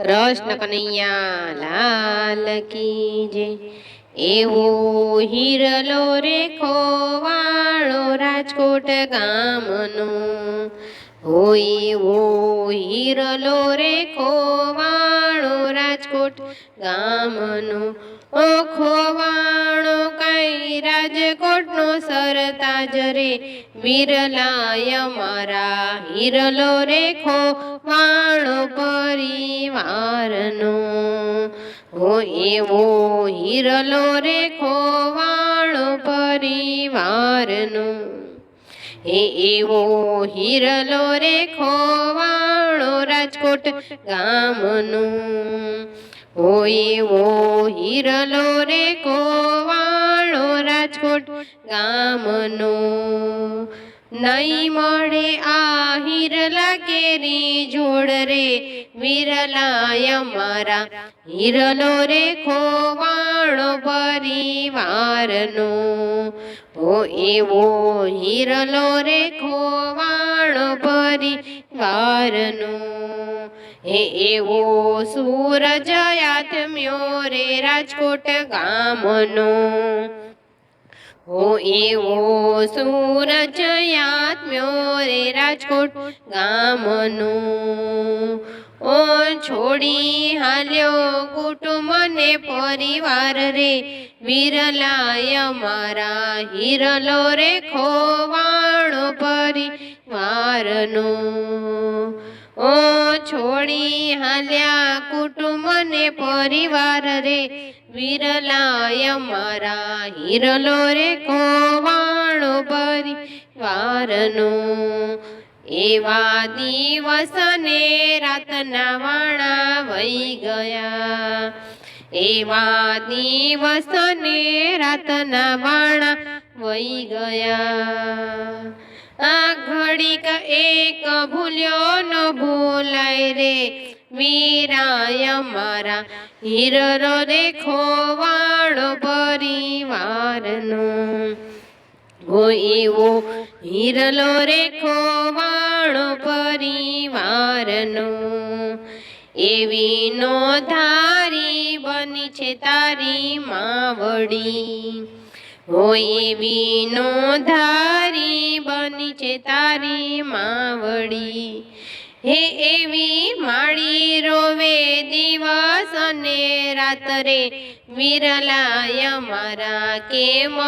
કૃષ્ણ કનૈયા, લાલ કી જે એવો હિરલો રે ખોવાળો રાજકોટ ગામનો. હોય એવો હિરલો રે ખોવાળો રાજકોટ ગામનો. ઓ ખોવાણો કઈ રાજકોટનો સરતાજ રે. વિરલાય મારા હિરલો રે ખોવાણો પરિવારનો. હો એવો હિરલો રે ખોવાણો પરિવારનો. હે એવો હિરલો રેખો વાણો રાજકોટ ગામનું. હો એવો હિરલો રે ખોવાણો રાજકોટ ગામનો. નહીં મળે આ હિરલા કેરી જોડ રે વિરલાય મારા. હિરલો રે ખોવાણો પરિવારનો. ઓ એવો હિરલો રે ખોવાણો પરિવારનો. હે, એવો સૂરજ આત્મ્યો રે રાજકોટ ગામનો. હો એવો સૂરજ આત્મ્યો રે રાજકોટ ગામનો. ઓ છોડી હાલ્યો કુટુંબ ને પરિવાર રે, વિરલાય મારા હિરલો રે ખોવાણો પરિવારનો. ઓ છોડી હાલ્યા કુટુંબ ને પરિવાર રે વિરલાય મારા, હિરલો રે કોવાણો પરિવારનો એવા દિવસ ને રાતના વાણા વહી ગયા. એવા દિવસ ને રાતના વાણા વહી ગયા. આ ઘડીક એક ભૂલ્યો ન ભૂલાય રે. વીરાય મારા હિરરો રે ખોવાણો પરિવારનો. હો એવો હિરલો રે ખોવાણો પરિવારનો. એવી નો ધારી બની છે તારી માવડી. હો એવી નો ધારી બની છે તારી માવડી. હે એવી માળી રોવે દિવસ અને રાત્રે. વિરલાય મારા કેમ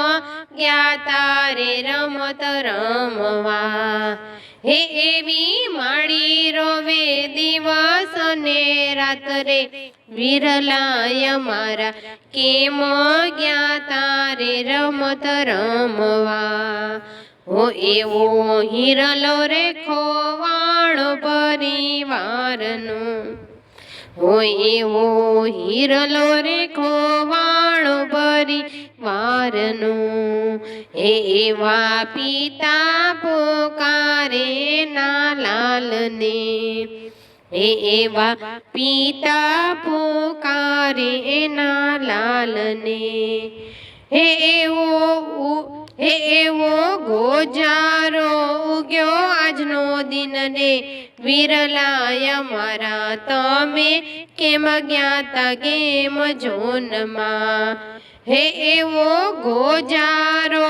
ગયા તારે રમત રમવા? હે એવી માળી રોવે દિવસ અને રાત્રે. વિરલાય મારા કેમ ગયા તારે રમત રમવા? હો એવો હિરલો રે ખોવાણો પરિવારનો. હો એવો હિરલો રે ખોવાણો પરિવારનો. એવા પિતા પોકારે ના લાલને. એવા પિતા પોકારે ના લાલને. હે એવો હે એવો ગોજારો ઉગ્યો આજનો દિન રે વિરલાય મારા. તમે કેમ જ્ઞાતા, કેમ જોનમાં? હે એવો ગોજારો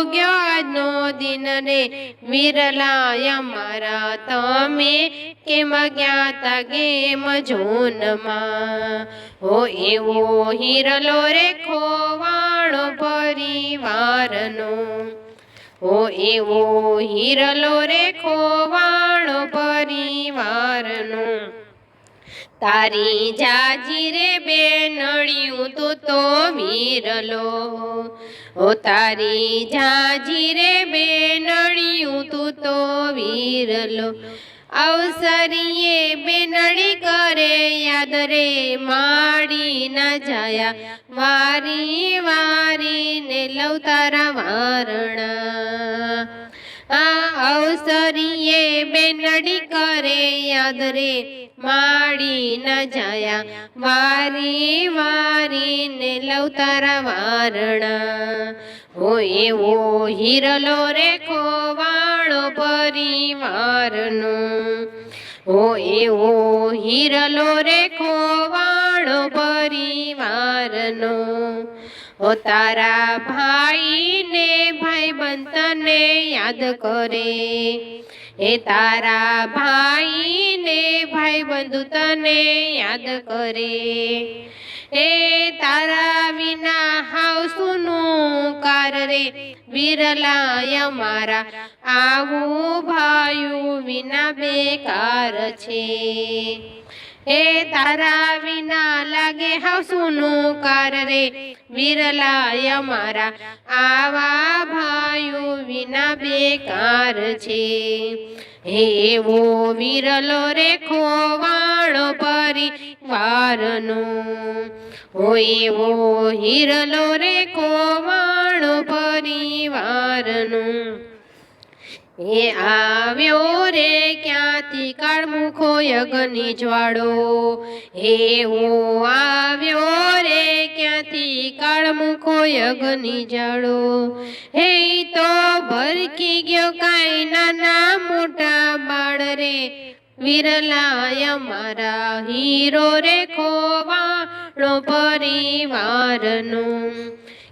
ઉગ્યો આજનો દિન રે વિરલાય મારા. તમે કેમ જ્ઞાતા, કેમ જોનમાં? હો એવો હિરલો રે ખોવાણો પરિવારનો. હો એવો હિરલો રે ખોવાણો પરિવારનો. તારી જાજી રે બેનડિયું તું તો વીરલો. ઓ તારી જાજી રે બેનડિયું તું તો વીરલો. અવસરીએ બેનડી કરે યાદ રે માડી ના જાયા. વારી વારી ને લવ તારા વારણા. આ અવસરીએ બેનડી કરે યાદ રે માડી ન જાયા, વારી વારી ને લવ તારા વારણા. હો એવો હિરલો રે ખોવાણો પરિવારનો. હો એવો હિરલો રે ખોવાણો પરિવારનો. ઓ તારા ભાઈને ભાઈ તને યાદ કરે. એ તારા ભાઈને ભાઈબંધુ તને યાદ કરે. એ તારા વિના હાવ સુનું કાર રે વિરલાય મારા. આવું ભાયું વિના બેકાર છે. એ તારા વિના લાગે હસુનું સુનું કાર રે. વિરલાય મારા, આવા ભાઈઓ વિના બેકાર છે. એવો વિરલો રે ખોવાણો પરિવારનો. હો એવો હિરલો રે ખોવાણો પરિવારનો. એ આવ્યો રે ક્યાંથી કાળમુખો યજ્ઞની જ્વાળો? એવો આવ્યો રે ક્યાંથી કાળમુખો યજ્ઞની જાળો હે તો ભરકી ગયો કાંઈ નાના મોટા બાળ રે. વિરલાય મારા હીરો રે ખોવાણો પરિવારનો.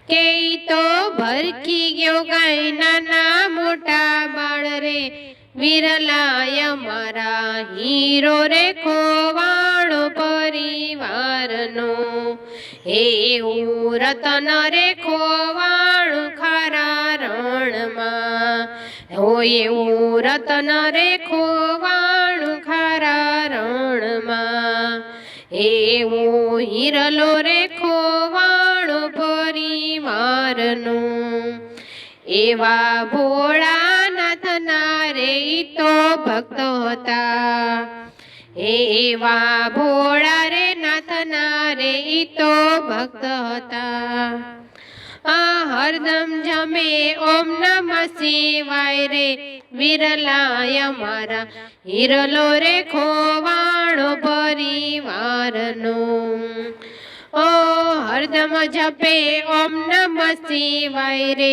કે તો ભરખી ગયો કાંઈ નાના મોટા બાળ રે. વિરલાય મારા હીરો રે ખોવાણો પરિવારનો. એવું રતન રે ખોવાણું ખારા રણમાં. હો એવું રતન રે ખોવાણું ખારા રણમાં. એવું હિરલો રે એવા ભોળાનાથના રે તો ભક્ત હતા. એવા ભોળા રે નાથના રે તો ભક્ત હતા. આ હરદમ જમે ઓમ નમ શિવાય રે, વિરલાય મારા. હિરલો રે ખોવાણો પરિવારનો. હરદમ જપે ઓમ નમ શિવાય રે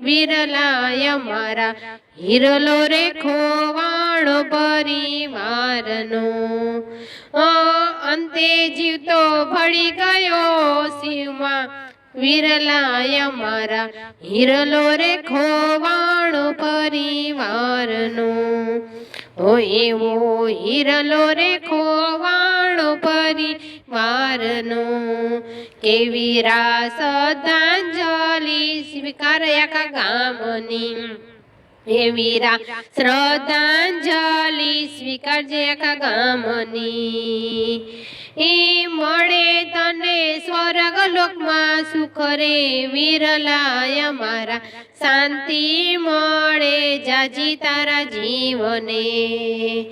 વિરલાય મારા હિરલો રે ખોવાણો પરિવારનો અંતે જીવતો ભળી ગયો શિવમાં વિરલાય મારા હિરલો રે ખોવાણો પરિવારનો હો એવો હિરલો રે ખોવાણો પરિવારનો કેવી રાસ શ્રદ્ધાંજલિ સ્વીકાર ગામની. હે વીરા શ્રદ્ધાંજલિ સ્વીકારજે આખા ગામની. એ મળે તને સ્વર્ગ લોકમાં સુખ રે વિરલાય મારા. શાંતિ મળે જાજી તારા જીવને.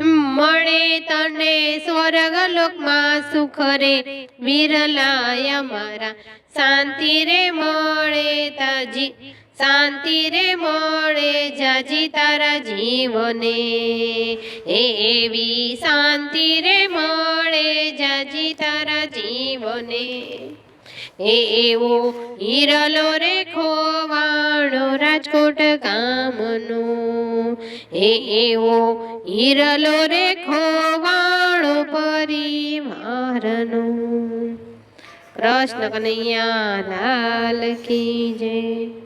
મળે તને સ્વર્ગ લોકમાં સુખ રે. વિરલાય મારા, શાંતિ રે મળે તાજી, શાંતિ રે મળે જાજી તારા જીવને. એવી શાંતિ રે મળે જાજી તારા જીવને. એવો હિરલો રે ખોવાણો રાજકોટ ગામનો. એવો હિરલો રે ખોવાણો મારનું. કૃષ્ણ કનૈયા લાલ કી જય.